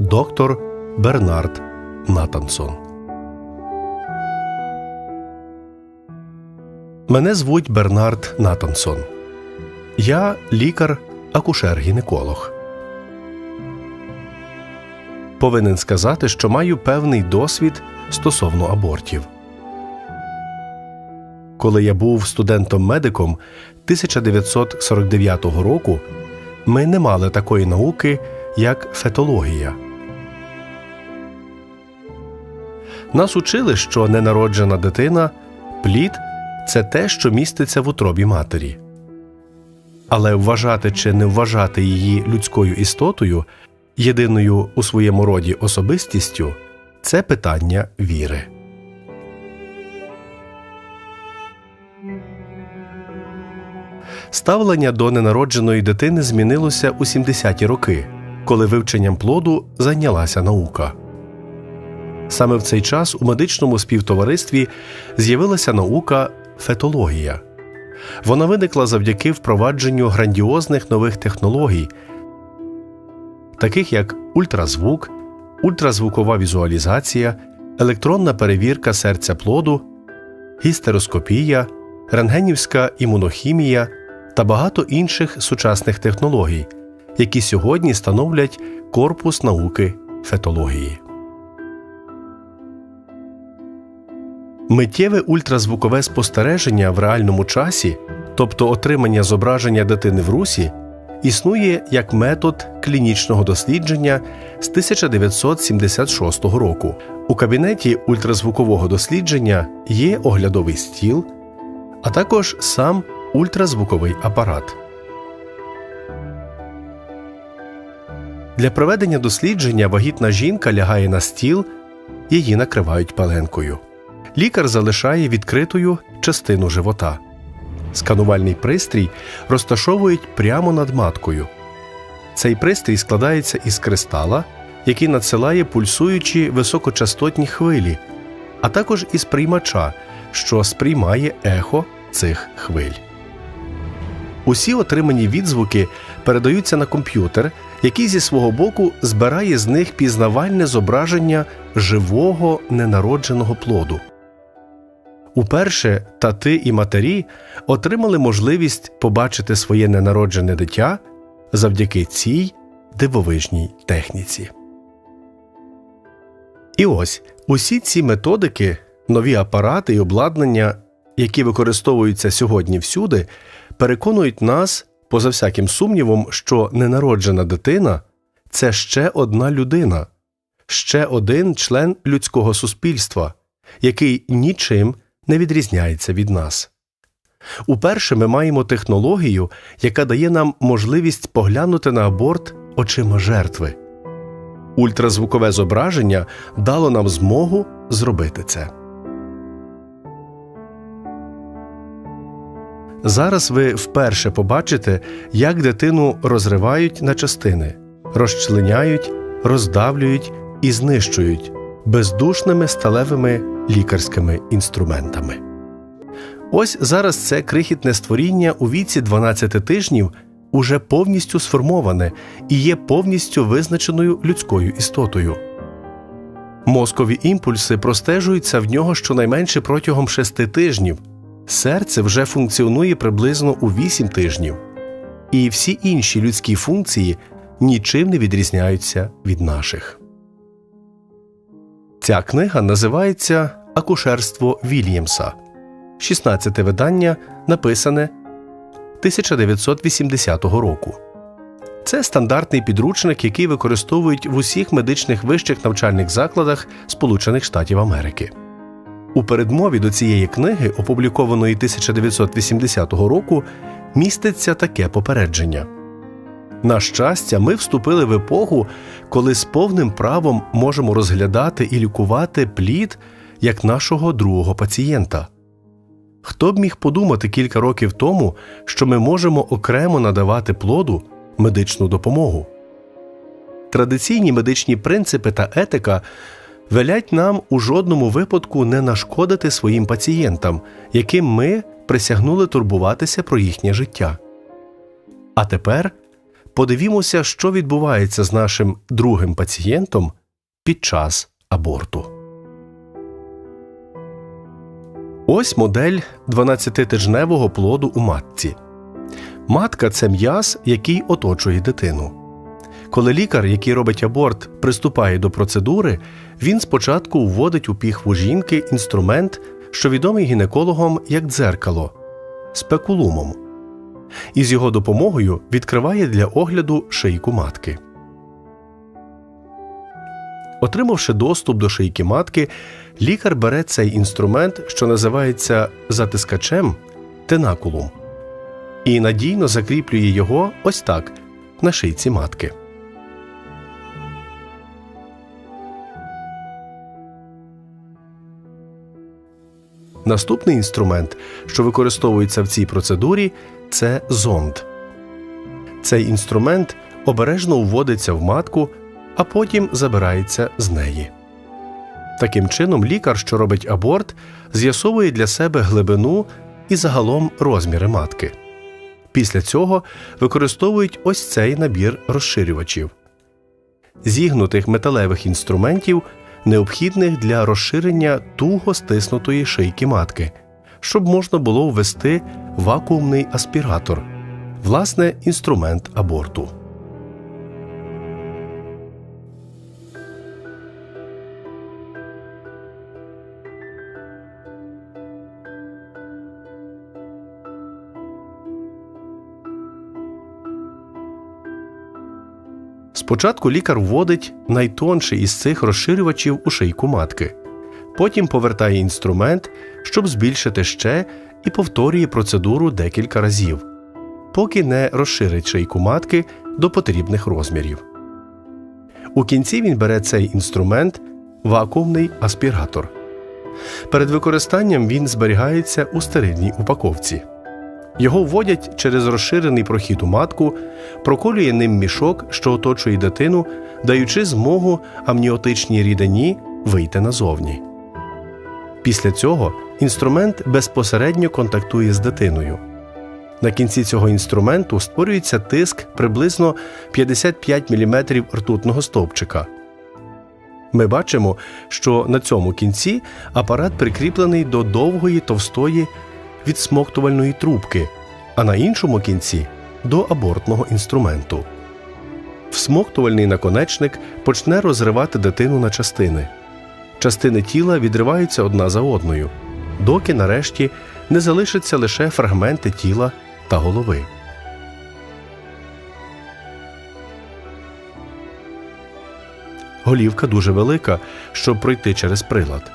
доктор Бернард Натансон. Мене звуть Бернард Натансон. Я лікар-акушер-гінеколог. Повинен сказати, що маю певний досвід стосовно абортів. Коли я був студентом-медиком 1949 року, ми не мали такої науки, як фетологія. Нас учили, що ненароджена дитина плід це те, що міститься в утробі матері. Але вважати чи не вважати її людською істотою, єдиною у своєму роді особистістю це питання віри. Ставлення до ненародженої дитини змінилося у 70-ті роки, коли вивченням плоду зайнялася наука. Саме в цей час у медичному співтоваристві з'явилася наука фетологія. Вона виникла завдяки впровадженню грандіозних нових технологій, таких як ультразвук, ультразвукова візуалізація, електронна перевірка серця плоду, гістероскопія, рентгенівська імунохімія та багато інших сучасних технологій, які сьогодні становлять корпус науки фетології. Миттєве ультразвукове спостереження в реальному часі, тобто отримання зображення дитини в русі, існує як метод клінічного дослідження з 1976 року. У кабінеті ультразвукового дослідження є оглядовий стіл, а також сам ультразвуковий апарат. Для проведення дослідження вагітна жінка лягає на стіл, її накривають паленкою. Лікар залишає відкритою частину живота. Сканувальний пристрій розташовують прямо над маткою. Цей пристрій складається із кристала, який надсилає пульсуючі високочастотні хвилі, а також із приймача, що сприймає ехо цих хвиль. Усі отримані відзвуки передаються на комп'ютер, який зі свого боку збирає з них пізнавальне зображення живого ненародженого плоду. Уперше тати і матері отримали можливість побачити своє ненароджене дитя завдяки цій дивовижній техніці. І ось усі ці методики, нові апарати і обладнання, які використовуються сьогодні всюди, переконують нас, поза всяким сумнівом, що ненароджена дитина це ще одна людина, ще один член людського суспільства, який нічим не відрізняється від нас. Уперше ми маємо технологію, яка дає нам можливість поглянути на аборт очима жертви. Ультразвукове зображення дало нам змогу зробити це. Зараз ви вперше побачите, як дитину розривають на частини, розчленяють, роздавлюють і знищують бездушними сталевими лікарськими інструментами. Ось зараз це крихітне створіння у віці 12 тижнів уже повністю сформоване і є повністю визначеною людською істотою. Мозкові імпульси простежуються в нього щонайменше протягом 6 тижнів, серце вже функціонує приблизно у 8 тижнів, і всі інші людські функції нічим не відрізняються від наших. Ця книга називається Акушерство Вільямса, 16 видання, написане 1980 року. Це стандартний підручник, який використовують в усіх медичних вищих навчальних закладах Сполучених Штатів Америки. У передмові до цієї книги, опублікованої 1980 року, міститься таке попередження. На щастя, ми вступили в епоху, коли з повним правом можемо розглядати і лікувати плід як нашого другого пацієнта. Хто б міг подумати кілька років тому, що ми можемо окремо надавати плоду медичну допомогу? Традиційні медичні принципи та етика велять нам у жодному випадку не нашкодити своїм пацієнтам, яким ми присягнули турбуватися про їхнє життя. А тепер подивімося, що відбувається з нашим другим пацієнтом під час аборту. Ось модель 12-тижневого плоду у матці. Матка це м'яз, який оточує дитину. Коли лікар, який робить аборт, приступає до процедури, він спочатку вводить у піхву жінки інструмент, що відомий гінекологам як дзеркало спекулумом, і з його допомогою відкриває для огляду шийку матки. Отримавши доступ до шийки матки, лікар бере цей інструмент, що називається затискачем тенакулум, і надійно закріплює його ось так на шийці матки. Наступний інструмент, що використовується в цій процедурі, це зонд. Цей інструмент обережно вводиться в матку, а потім забирається з неї. Таким чином, лікар, що робить аборт, з'ясовує для себе глибину і загалом розміри матки. Після цього використовують ось цей набір розширювачів зігнутих металевих інструментів, необхідних для розширення туго стиснутої шийки матки, щоб можна було ввести вакуумний аспіратор, власне, інструмент аборту. Спочатку лікар вводить найтонший із цих розширювачів у шийку матки, потім повертає інструмент, щоб збільшити ще і повторює процедуру декілька разів, поки не розширить шийку матки до потрібних розмірів. У кінці він бере цей інструмент вакуумний аспіратор. Перед використанням він зберігається у стерильній упаковці. Його вводять через розширений прохід у матку, проколює ним мішок, що оточує дитину, даючи змогу амніотичній рідині вийти назовні. Після цього інструмент безпосередньо контактує з дитиною. На кінці цього інструменту створюється тиск приблизно 55 мм ртутного стовпчика. Ми бачимо, що на цьому кінці апарат прикріплений до довгої товстої відсмоктувальної трубки, а на іншому кінці до абортного інструменту. Всмоктувальний наконечник почне розривати дитину на частини. Частини тіла відриваються одна за одною, доки нарешті не залишаться лише фрагменти тіла та голови. Голівка дуже велика, щоб пройти через прилад.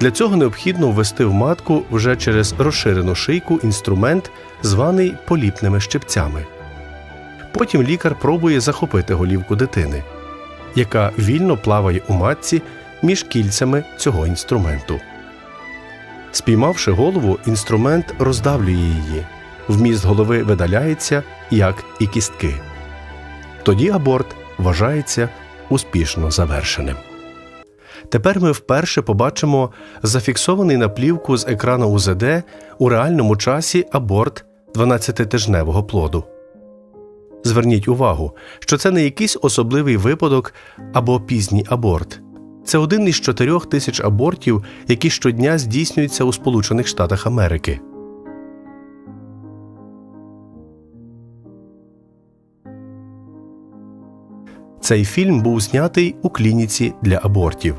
Для цього необхідно ввести в матку вже через розширену шийку інструмент, званий поліпними щепцями. Потім лікар пробує захопити голівку дитини, яка вільно плаває у матці між кільцями цього інструменту. Спіймавши голову, інструмент роздавлює її. Вміст голови видаляється, як і кістки. Тоді аборт вважається успішно завершеним. Тепер ми вперше побачимо зафіксований на плівку з екрану УЗД у реальному часі аборт 12-тижневого плоду. Зверніть увагу, що це не якийсь особливий випадок або пізній аборт. Це один із чотирьох тисяч абортів, які щодня здійснюються у Сполучених Штатах Америки. Цей фільм був знятий у клініці для абортів.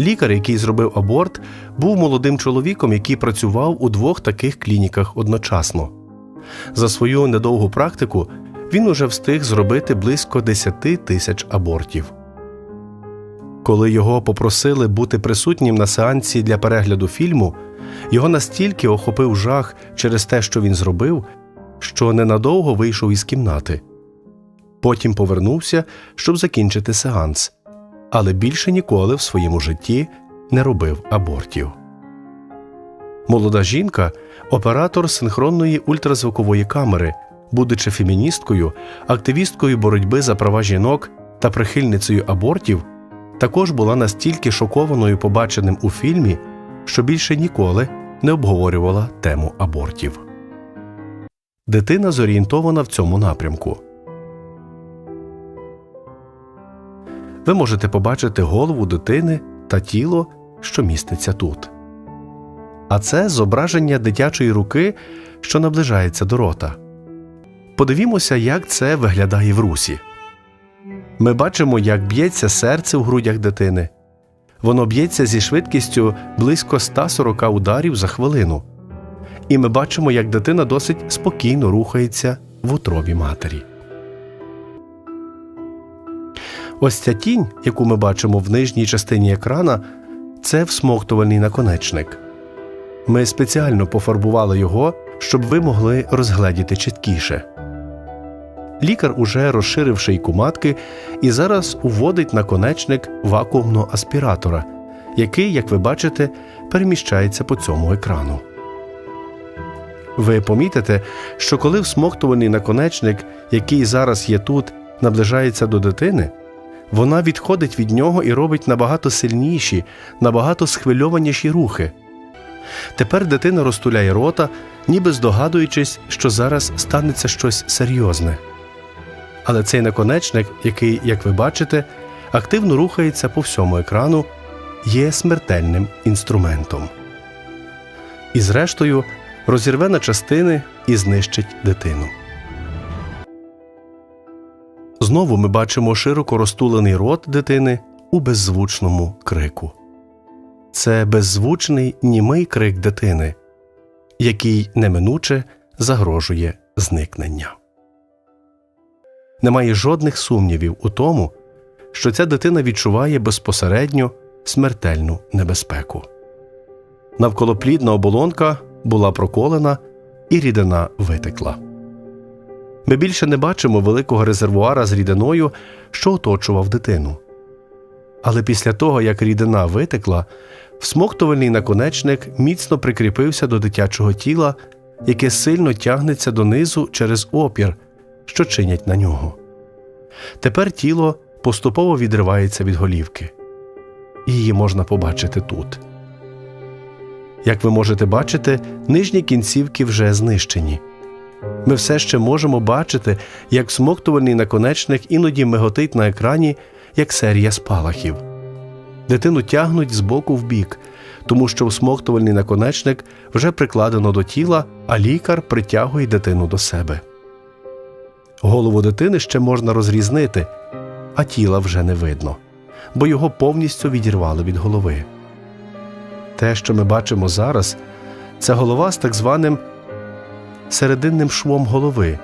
Лікар, який зробив аборт, був молодим чоловіком, який працював у двох таких клініках одночасно. За свою недовгу практику він уже встиг зробити близько 10 тисяч абортів. Коли його попросили бути присутнім на сеансі для перегляду фільму, його настільки охопив жах через те, що він зробив, що ненадовго вийшов із кімнати. Потім повернувся, щоб закінчити сеанс але більше ніколи в своєму житті не робив абортів. Молода жінка, оператор синхронної ультразвукової камери, будучи феміністкою, активісткою боротьби за права жінок та прихильницею абортів, також була настільки шокованою побаченим у фільмі, що більше ніколи не обговорювала тему абортів. Дитина зорієнтована в цьому напрямку. Ви можете побачити голову дитини та тіло, що міститься тут. А це зображення дитячої руки, що наближається до рота. Подивімося, як це виглядає в русі. Ми бачимо, як б'ється серце в грудях дитини. Воно б'ється зі швидкістю близько 140 ударів за хвилину. І ми бачимо, як дитина досить спокійно рухається в утробі матері. Ось ця тінь, яку ми бачимо в нижній частині екрана, це всмоктувальний наконечник. Ми спеціально пофарбували його, щоб ви могли розгледіти чіткіше. Лікар уже розширив шийку матки і зараз уводить наконечник вакуумного аспіратора, який, як ви бачите, переміщається по цьому екрану. Ви помітите, що коли всмоктуваний наконечник, який зараз є тут, наближається до дитини, вона відходить від нього і робить набагато сильніші, набагато схвильованіші рухи. Тепер дитина розтуляє рота, ніби здогадуючись, що зараз станеться щось серйозне. Але цей наконечник, який, як ви бачите, активно рухається по всьому екрану, є смертельним інструментом. І, зрештою, розірве на частини і знищить дитину. Знову ми бачимо широко розтулений рот дитини у беззвучному крику. Це беззвучний німий крик дитини, який неминуче загрожує зникнення. Немає жодних сумнівів у тому, що ця дитина відчуває безпосередньо смертельну небезпеку. Навколоплідна оболонка була проколена і рідина витекла. Ми більше не бачимо великого резервуара з рідиною, що оточував дитину. Але після того, як рідина витекла, всмоктувальний наконечник міцно прикріпився до дитячого тіла, яке сильно тягнеться донизу через опір, що чинять на нього. Тепер тіло поступово відривається від голівки. Її можна побачити тут. Як ви можете бачити, нижні кінцівки вже знищені. Ми все ще можемо бачити, як всмоктувальний наконечник іноді миготить на екрані, як серія спалахів. Дитину тягнуть з боку в бік, тому що всмоктувальний наконечник вже прикладено до тіла, а лікар притягує дитину до себе. Голову дитини ще можна розрізнити, а тіла вже не видно, бо його повністю відірвали від голови. Те, що ми бачимо зараз, це голова з так званим серединним швом голови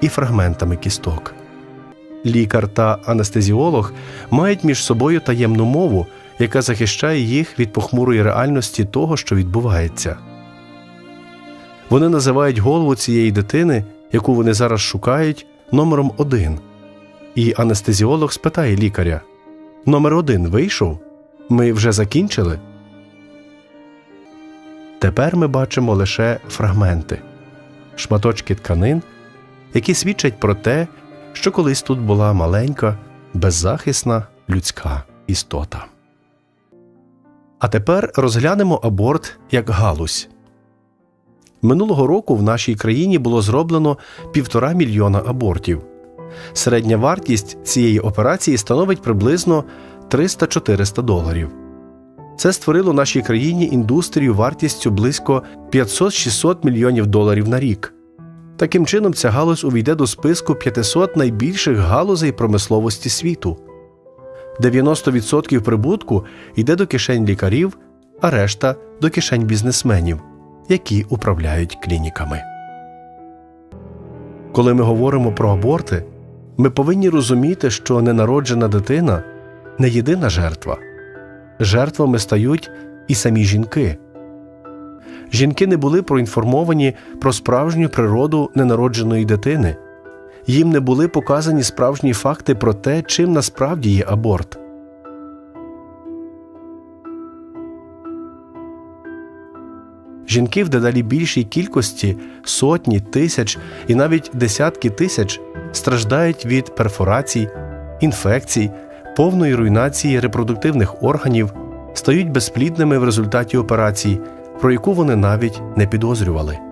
і фрагментами кісток. Лікар та анестезіолог мають між собою таємну мову, яка захищає їх від похмурої реальності того, що відбувається. Вони називають голову цієї дитини, яку вони зараз шукають, номером один. І анестезіолог спитає лікаря: Номер один вийшов? Ми вже закінчили. Тепер ми бачимо лише фрагменти, шматочки тканин, які свідчать про те, що колись тут була маленька, беззахисна людська істота. А тепер розглянемо аборт як галузь. Минулого року в нашій країні було зроблено півтора мільйона абортів. Середня вартість цієї операції становить приблизно 300-400 доларів. Це створило нашій країні індустрію вартістю близько 500-600 мільйонів доларів на рік. Таким чином, ця галузь увійде до списку 500 найбільших галузей промисловості світу. 90% прибутку йде до кишень лікарів, а решта до кишень бізнесменів, які управляють клініками. Коли ми говоримо про аборти, ми повинні розуміти, що ненароджена дитина не єдина жертва. Жертвами стають і самі жінки. Жінки не були проінформовані про справжню природу ненародженої дитини, їм не були показані справжні факти про те, чим насправді є аборт. Жінки в дедалі більшій кількості сотні, тисяч і навіть десятки тисяч страждають від перфорацій, інфекцій, повної руйнації репродуктивних органів, стають безплідними в результаті операцій, про яку вони навіть не підозрювали.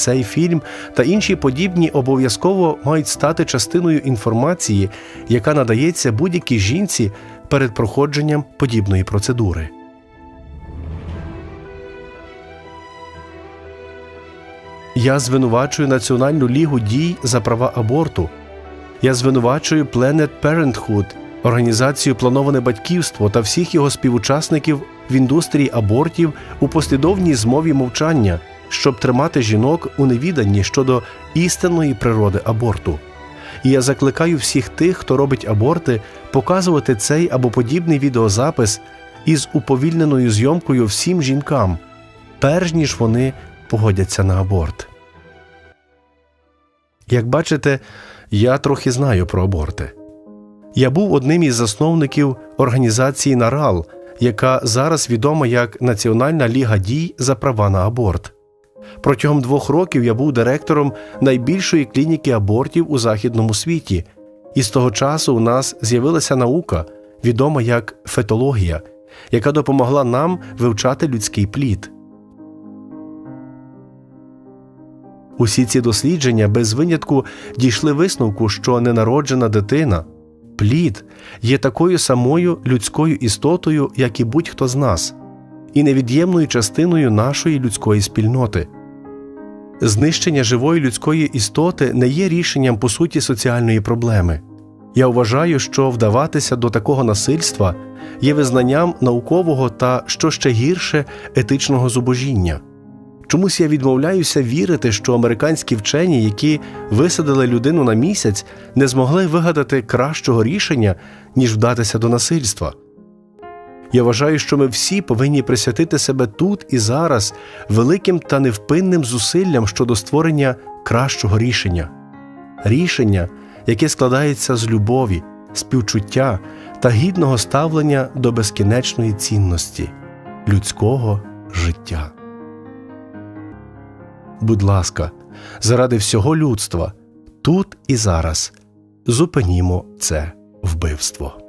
Цей фільм та інші подібні обов'язково мають стати частиною інформації, яка надається будь-якій жінці перед проходженням подібної процедури. Я звинувачую Національну лігу дій за права аборту. Я звинувачую Planet Parenthood, організацію Плановане батьківство та всіх його співучасників в індустрії абортів у послідовній змові мовчання, щоб тримати жінок у невіданні щодо істинної природи аборту. І я закликаю всіх тих, хто робить аборти, показувати цей або подібний відеозапис із уповільненою зйомкою всім жінкам, перш ніж вони погодяться на аборт. Як бачите, я трохи знаю про аборти. Я був одним із засновників організації Нарал, яка зараз відома як Національна ліга дій за права на аборт. Протягом двох років я був директором найбільшої клініки абортів у західному світі, і з того часу у нас з'явилася наука, відома як фетологія, яка допомогла нам вивчати людський плід. Усі ці дослідження без винятку дійшли висновку, що ненароджена дитина, плід є такою самою людською істотою, як і будь-хто з нас, і невід'ємною частиною нашої людської спільноти. Знищення живої людської істоти не є рішенням по суті соціальної проблеми. Я вважаю, що вдаватися до такого насильства є визнанням наукового та, що ще гірше, етичного зубожіння. Чомусь я відмовляюся вірити, що американські вчені, які висадили людину на місяць, не змогли вигадати кращого рішення, ніж вдатися до насильства. Я вважаю, що ми всі повинні присвятити себе тут і зараз великим та невпинним зусиллям щодо створення кращого рішення, рішення, яке складається з любові, співчуття та гідного ставлення до безкінечної цінності людського життя. Будь ласка, заради всього людства, тут і зараз зупинімо це вбивство.